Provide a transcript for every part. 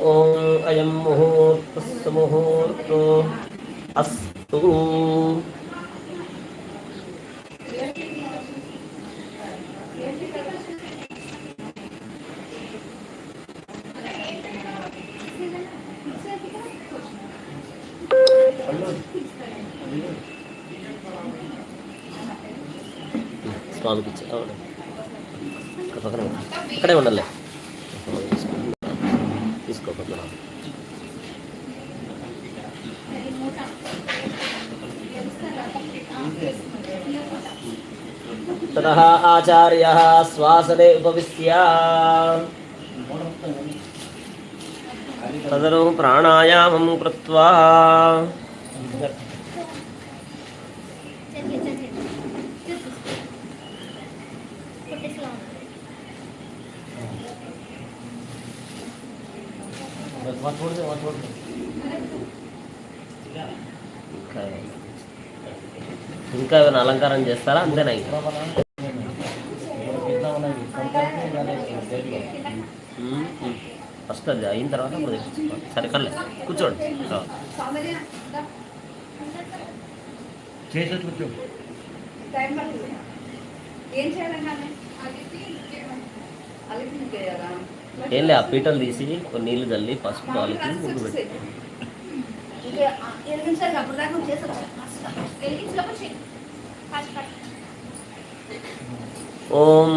ॐ अयं मुहूर्तस्य मुहूर्तो अस्तु അവിടെ പക്കടെ ഉണ്ടല്ലേ ततः आचार्यः श्वासने उपविश्य तदनु प्राणायामं कृत्वा ఇంకా ఇంకా ఏమైనా అలంకారం చేస్తారా అంతేనా ఇంకా ఫస్ట్ అది అయిన తర్వాత అప్పుడు సరే కళ్ళే కూర్చోండి చేసేది కూర్చో ఏం లే ఆ పీటలు తీసి కొన్ని నీళ్ళు చల్లి పసుపు వాళ్ళకి ముందు పెట్టి అప్పుడు దాకా ఓం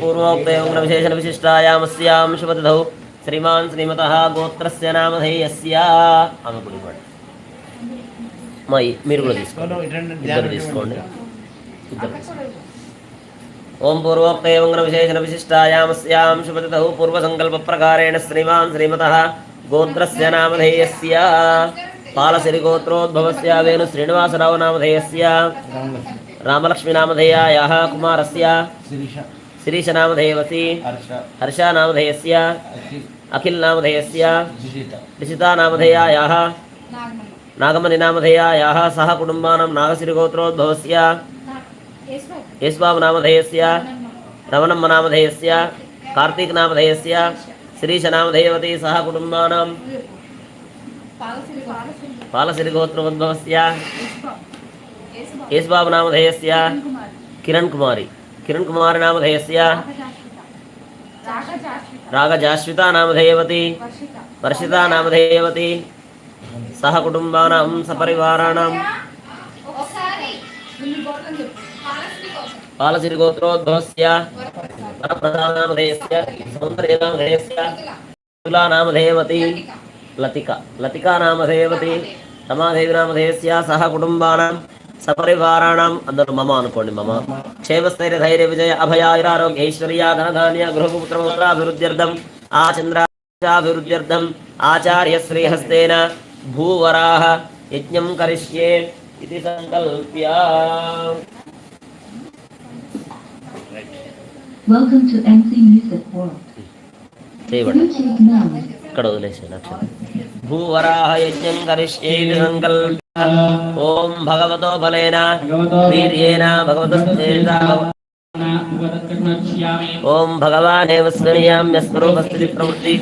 పూర్వోక్తయోగ్న విశేషణ విశిష్టాయామస్యాం శుభదౌ శ్రీమాన్ శ్రీమత గోత్రస్య నామధేయస్య. ఆమె ఇవ్వండి మా మీరు కూడా తీసుకోండి. ఇద్దరు తీసుకోండి. ఇద్దరు. ఓం పూర్వోక్తయోగ్న విశేషణ విశిష్టాయామస్యాం శుభదౌ పూర్వసంకల్పప్రకారేణ శ్రీమాన్ శ్రీమత గోత్రస్య నామధేయస్య. పాలసిరిగోత్రోద్భవస్య వేణు శ్రీనివాసరావు నామధేయస్య. रामलक्ष्मीनामधेयायाः कुमारस्य शिरीशनामधेयवसि हर्षानामधेयस्य अखिलनामधेयस्य ऋषितानामधेयायाः नागमनिनामधेयायाः सह कुटुम्बानां नागशिरिगोत्रोद्भवस्य यशबाबुनामधेयस्य रमणम्मनामधेयस्य कार्तीकनामधेयस्य శ్రీశనామధేయవతి సహ కుటుంబానం పాలసిరిగోత్రోద్భవస్య యేసు నామధేయస్య కిరణ్ కుమారి కిరణ్ కుమారి నామధేయస్య రాగజాశ్విత నామధేయవతి వర్షిత నామధేయవతి సహ కుటుంబానం సపరివారాణం పాలసిరి గోత్రోద్భవస్య వరప్రసాదనామధేయస్య సౌందర్యనామధేయస్య. తులానామధేయవతి. లతిక. లతికానామధేయవతి. రమాదేవి నామధేయస్య సహ కుటుంబానం. సపరివారాణం అందరూ మమ అనుకోండి మమ. క్షేమస్థైర్య ధైర్య విజయ అభయాయురారోగ్య ఐశ్వర్య ధనధాన్య గృహపుత్రపుత్రాభివృద్ధ్యర్థం ఆచంద్రాభివృద్ధ్యర్థం ఆచార్య శ్రీహస్తేన భూవరాహ యజ్ఞం కరిష్యే ఇది సంకల్ప్య. Welcome to MC Music World. చేయబడి Bluetooth now. ఇక్కడ వదిలేసే అక్షరం భూవరాహ యజ్ఞం కరిష్యే ఇది సంకల్ప్య ఓం భగవతో బలేన వీర్యేన భగవతస్తేన ఓం భగవానేవ స్మర్యామ్య స్వరూపస్థితి ప్రవృత్తి.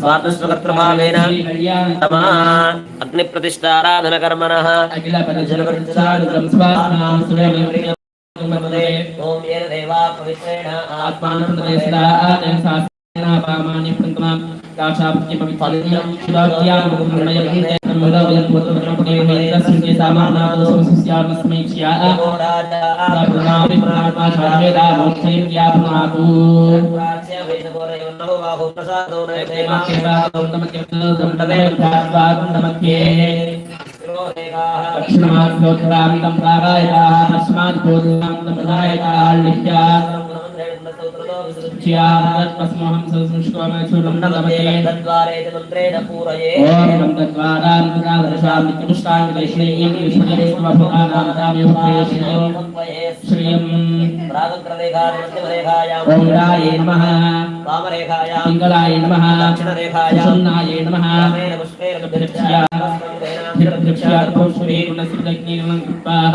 స్వార్థస్వకర్తృభావేన తమా అగ్ని ప్రతిష్టారాధన కర్మణః ఓం ఏన नापामानि पन्तमां दाशाप्ति पवित्रं शिवाक्यां मुकुन्दमयन्ते तन्मदवयत्वत्रपदेवैरस्मिन् सामानादसंस्यामस्मैक्ष्या प्राणाविप्राणाचार्यदामोक्षैर्यापुनातु दक्षिणमात्रोत्तरान्तं प्रागायताः तस्मात् पूर्वान्तं प्रदायताः लिख्यात् चियारत्पस्महं संस्कृष्टवामचूर्णलभते तद्वारे तन्त्रेण पूरये ओम तद्वारान्तरावर्षामि चतुष्टाङ्गवैष्णेयं विष्णुरेश्वरभुवानामदामयुक्तये श्रियं प्रागक्रदेगानमध्यमरेखायां ॐ राये नमः वामरेखायां पिङ्गलाय नमः दक्षिणरेखायां सुन्नाय नमः रामेण पुष्पेण गभृक्षया गभृक्षया पुष्पेण नसिदग्निर्वं कृपाः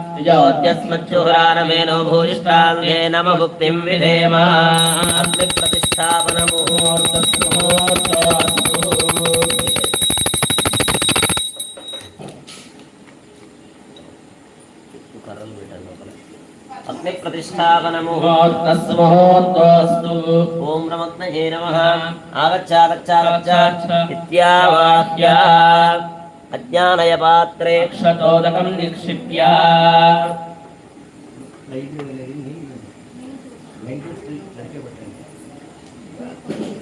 ज्योत्यस्मच्छुरारमेनो भूयिष्ठाङ्गे नम भुक्तिं विधेम अग्निप्रतिष्ठापनमुहूर्तस्मुहूर्तोऽस्तु ॐ नमग्नये नमः आगच्छागच्छागच्छ इत्यावाक्या నమః ఆగచ్చాగచ్చాగచ్చ ఇత్యావాక్య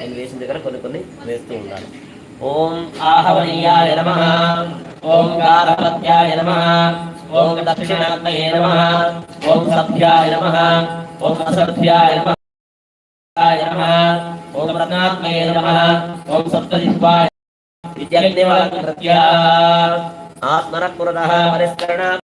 నేను వేసిన దగ్గర కొన్ని కొన్ని వేస్తూ ఉండాలి ఓం ఆహవనీయాయ నమ. ఓం గారపత్యాయ నమ. ఓం దక్షిణాగ్నయే నమ. ఓం సభ్యాయ నమ. ఓం అసభ్యాయ నమ. నమః. ఓం రత్నాత్మయే నమః. ఓం సప్తజిహ్వాయ విద్యాగ్నివాకృత్య ఆత్మనః పురతః పరిస్కరణ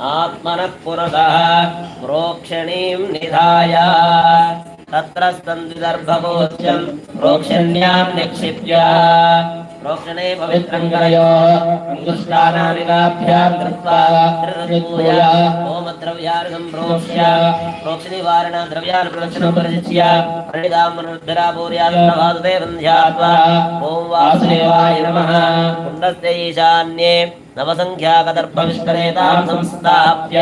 आत्मनः पुरतः प्रोक्षणीं निधाय। तत्र प्रोक्षण्यां निक्षिप्य। प्रोक्षणे पवित्रं करयो। अंगुष्ठानामिकाभ्यां कृत्वा होमद्रव्यार्घं प्रोक्ष्य। प्रोक्षनिवारण द्रव्यान् प्रदक्षिणं परिचित्य प्रणिदामनुद्धरापूर्यात्मवासुदेवं ध्यात्वा। ॐ वासुदेवाय नमः। कुण्डस्य ईशान्ये नवसङ्ख्याकदर्भविष्करेतां संस्थाप्य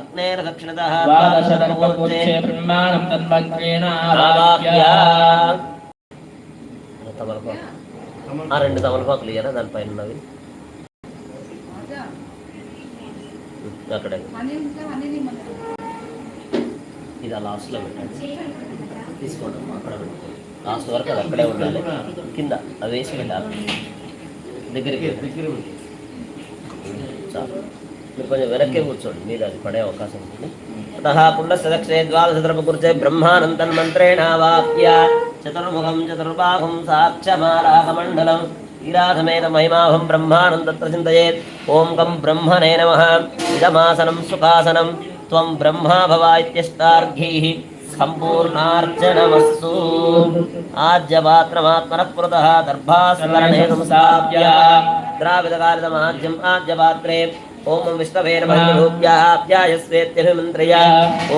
अग्नेर दक्षिणतः ద్వాదశదర్భకూర్చే బ్రహ్మాణం తన్మగ్రేణ రామాభ్య ఆరాధ్య తమలపాకు ఆ రెండు తమలపాకులు ఇయ్యరా దానిపైన ఉన్నవి అక్కడే అన్ని ఇంకా అన్ని నిమ్మకాయలు. ఇది ఆ లాస్ట్లో పెట్టండి తీసుకోండి అమ్మా, అక్కడ పెట్టుకోండి లాస్ట్ వరకు అది అక్కడే ఉండాలి కింద అది వేసి పెట్టాలి దగ్గరికి దగ్గర ఉంది. చాలు. మీరు కొంచెం వెనక్కి కూర్చోండి మీరు అది పడే అవకాశం ఉంటుంది అతः పుండస్య దక్షిణే ద్వాదశద్రపకుర్చే బ్రహ్మానం తన్మంత్రేణావాప్య చతుర్ముఖం చతుర్బాహుం సాక్షమారాకమండలం ఈరాధమేత మహిమాహం బ్రహ్మానం తత్ర చింతయేత్. ఓం కం బ్రహ్మనే నమ. ఇదమాసనం సుఖాసనం. త్వం బ్రహ్మా భవ ఇత్యష్టార్ఘైः. सम्पूर्णार्चनमस्तु आज्यपात्रमात्मनः दर्भास्मरणे संस्थाप्य द्राविदकालितमाज्यम् आज्यपात्रे ॐ विष्णवे नमोऽप्याप्यायस्वेत्यभिमन्त्रय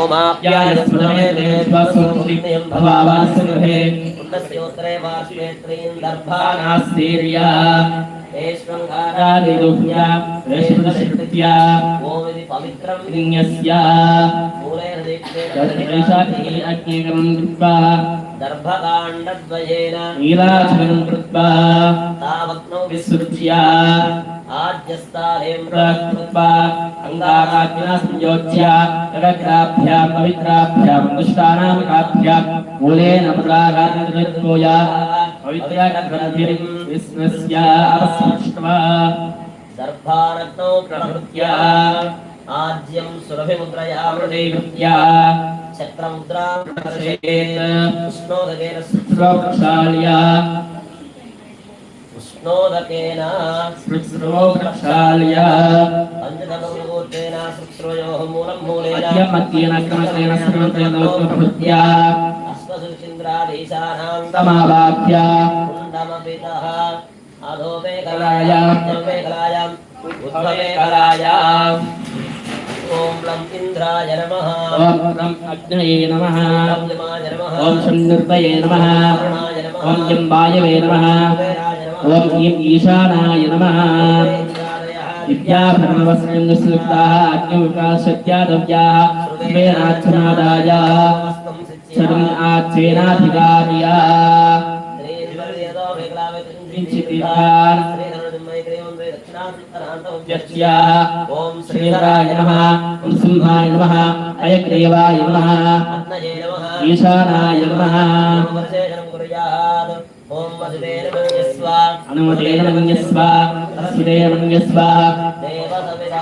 ओमाप्यायस्मृतेभ्यं भवावासगृहे। कुण्डस्योत्तरे वाश्वेत्रीं दर्भानास्तीर्या ेष्वङ्गारादिदुभ्या ओमिति पवित्रं विन्यस्य तस्मैषाखीरज्ञकरम् कृत्वा दर्भकाण्डद्वयेन नीलाचलम् कृत्वा तावग्नौ विसृज्य आद्यस्तालेम् कृत्वा अङ्गाकाग्निना संयोज्य जगग्राभ्यां पवित्राभ्यां दुष्टानामकाभ्यां मूलेन पदागात्मोया पवित्राग्रन्थिरिं विस्मस्य अवसृष्ट्वा दर्भारत्नौ प्रभृत्या ఆద్యం సురభిముద్రయా చక్రముద్రాష్ణోదకేన ఉష్ణోదకేన శృశ్రోక్షాల్యా పంచకమూర్తేన శుశ్రయోః మూలం మూలేన అద్యమత్యేన ఓం లం ఇంద్రాయ నమః. ఓం లం అగ్నయే నమః. ఓం సంగర్భయే నమః. ఓం జంబాయవే నమః. ఓం ఈం ఈశానాయ నమః. విద్యాభరణవస్యంగసుక్తాః ఓం శ్రీధరాయ నమ. ఓం సింహాయ నమ. అయగ్రీవాయ నమ. ఈశానాయ నమ. ఓం వసుదేవన్యస్వ అనుమదేవన్యస్వ తస్మిదేవన్యస్వ దేవ సవిదా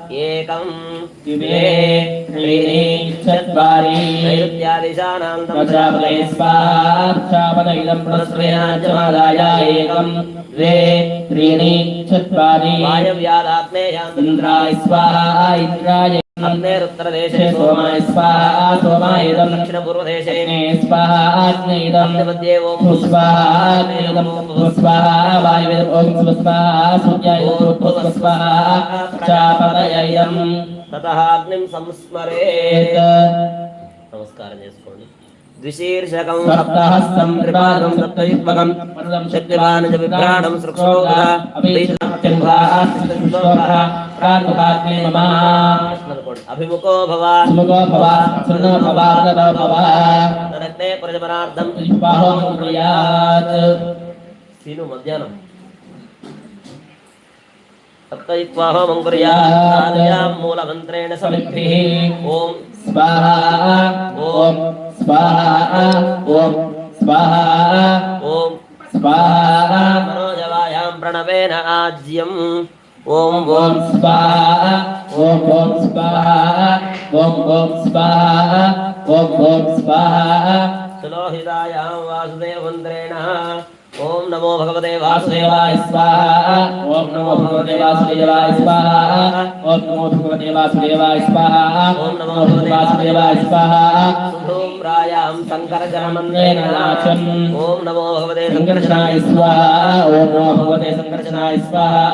एकम् द्विवे त्रीणि चत्वारि नैरुत्यादिशानां एकम् द्वे त्रीणि चत्वारि स्वाहा इन्द्राय अग्नेरुत्तरदेशे सोमाय स्वाहा सोमायदं दक्षिणपूर्वदेशे दक्षिणे स्वाहा आग्नेयदं मध्ये ॐ स्वाहा आग्नेयदं स्वाहा वायुवेदं ॐ स्वाहा सूर्याय स्वाहा प्रजापतयैलं ततः अग्निं संस्मरेत् నమస్కారం చేసుకోండి ద్విశీర్షకం సప్తహస్తం త్రిపాదం సప్తయుగ్మకం వరదం శక్తివాన్ చ విభ్రాణం సృక్షోగ ప్రాణుపాత్మే మమ అభిముఖో భవ సుముఖో अभिमुखो भव। मूलमन्त्रेण ॐ स्वाहा ॐ स्वाहा ॐ स्वाहा ॐ स्वाहा। मनोजवायां प्रणवेन आज्यम्। ఓం ఓం స్వాహ. ఓం ఓం స్వాహ. ఓం ఓం స్వాహ. ఓం ఓం స్వాహ. सुलोहितायां वासुदेवमन्त्रेण ॐ नमो भगवते वासुदेवाय स्वाहा। ॐ नमो भगवते वासुदेवाय स्वाहा। ॐ नमो भगवते वासुदेवाय स्वाहा। ॐ नमो भगवते वासुदेवाय स्वाहा। धूम्रायां शङ्करचरमन्त्रेण नाचन् ॐ नमो भगवते शङ्करचनाय स्वाहा। ॐ नमो भगवते शङ्करचनाय स्वाहा।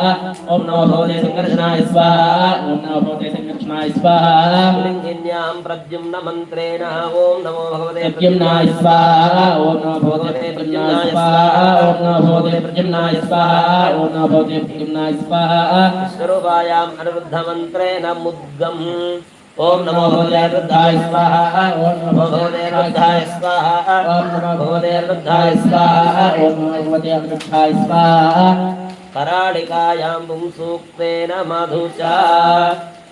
ॐ नमो भगवते शङ्करचनाय स्वाहा। ॐ नमो भगवते लिङ्गिन्यां प्रद्युम्न मन्त्रेण ॐ नमो भगवते प्रद्युम्नाय स्वाहा ॐ नमो भगवते प्रद्युम्नाय स्वाहा ॐ नमो भगवते प्रद्युम्नाय स्वाहा ॐ नमो भगवते प्रद्युम्नाय स्वाहा स्वरूपायाम् अनिरुद्धमन्त्रेण मुद्गम् ॐ नमो भगवते वृद्धाय स्वाहा ॐ नमो भगवते वृद्धाय स्वाहा ॐ नमो भगवते वृद्धाय स्वाहा ॐ नमो भगवते वृद्धाय स्वाहा कराडिकायां पुंसूक्तेन मधु च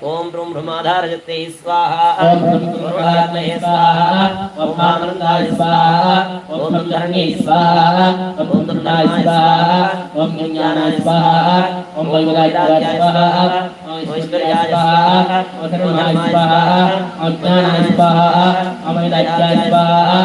ओम ब्रूम ब्रह्माधारजते स्वाहा। ओम ब्रह्माधारमहे स्वाहा ओम मामृताय स्वाहा। ओम धरण्ये स्वाहा। ओम धरणाय स्वाहा। ओम ज्ञानाय स्वाहा। ओम वैवगायताय स्वाहा। ओम ऐश्वर्याय स्वाहा। ओम धर्माय स्वाहा। ओम ज्ञानाय स्वाहा। ओम वेदाय स्वाहा।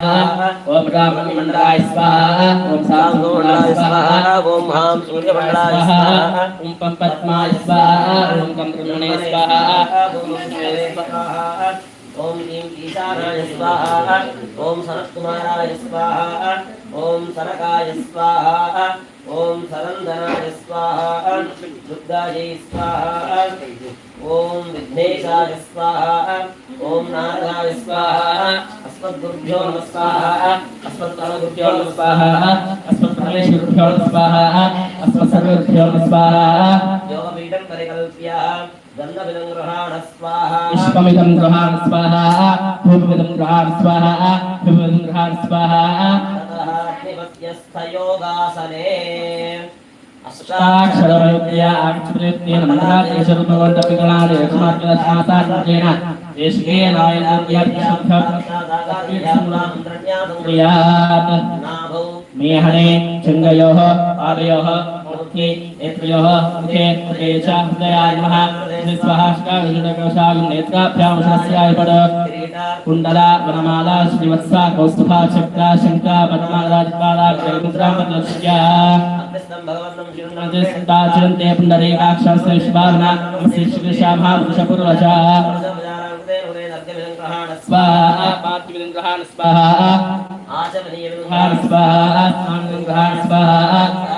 ओम ब्राह्मणमंडलाय स्वाहा ओम सांगोमंडलाय स्वाहा ओम हाम सूर्यमंडलाय स्वाहा ओम पद्माय स्वाहा ओम कंब्रमणे स्वाहा ओम स्वाहा ओम ह्रीं ईशानाय स्वाहा ओम सरस्कुमाराय स्वाहा ओम सरकाय स्वाहा ఓం సరంధనాయ స్వాహ దుర్గాయ స్వాహ ఓం విఘ్నేశాయ స్వాహ ఓం నారాయ స్వాహ అస్మద్గురుభ్యో నమ స్వాహ అస్మత్పరగురుభ్యో నమ స్వాహ అస్మత్పరమేశ్వరుభ్యో నమ స్వాహ అస్మత్సర్వగురుభ్యో నమ స్వాహ యోగపీఠం పరికల్ప్య గంధమిదం గృహాణ స్వాహ విశ్వమిదం గృహాణ స్వాహ పూర్వమిదం గృహాణ స్వాహ విభమిదం గృహాణ స్వాహ मध्यस्थयोगासने अष्टाक्षररूप्या आक्षरत्नेन मन्त्रादेशरूपवन्तपिगणादे यस्मात्मस्मातान्तेन देशकेनायनाभ्यार्थसम्भ्यात् मेहणे चङ्गयोः पादयोः मूर्ति नेत्रयोः मुखे मुखे च हृदयाय नमः स्वाहाष्टाविषडकोशागं नेत्राभ्यां शस्याय पड कुण्डला वनमाला श्रीवत्सा कौस्तुभा चक्रा शङ्का पद्माराजपाला जयमुद्रामलक्ष्या चिरन्ते पुण्डरीकाक्षस्य विश्वाभना नमस्ते स्वाहा स्वाहा स्वाहा।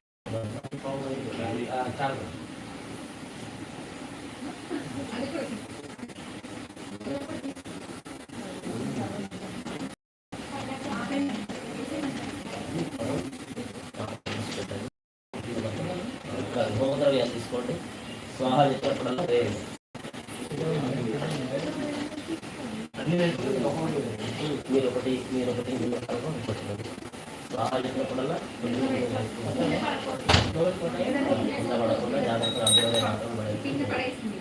హోమద్రవ్యాలు తీసుకోండి స్వాహ చెప్పినప్పుడల్లా మీరు ఒకటి మీరు ఒకటి మీరు ఒకటి స్వాహ చెప్పినప్పుడల్లా కింద పడకుండా జాగ్రత్త అందులోనే మాత్రం పడేది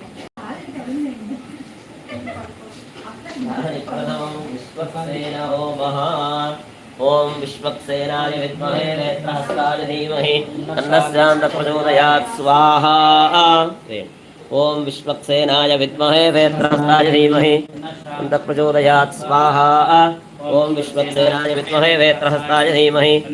ॐ विश्वक्सेनाय विद्महे नेत्रहस्ताय धीमहि। तन्नस्यां न प्रचोदयात्, स्वाहा। ॐ विश्वक्सेनाय विद्महे नेत्रहस्ताय धीमहि। प्रचोदयात्, स्वाहा। विश्वक्सेनाय विद्महे नेत्रहस्ताय धीमहि।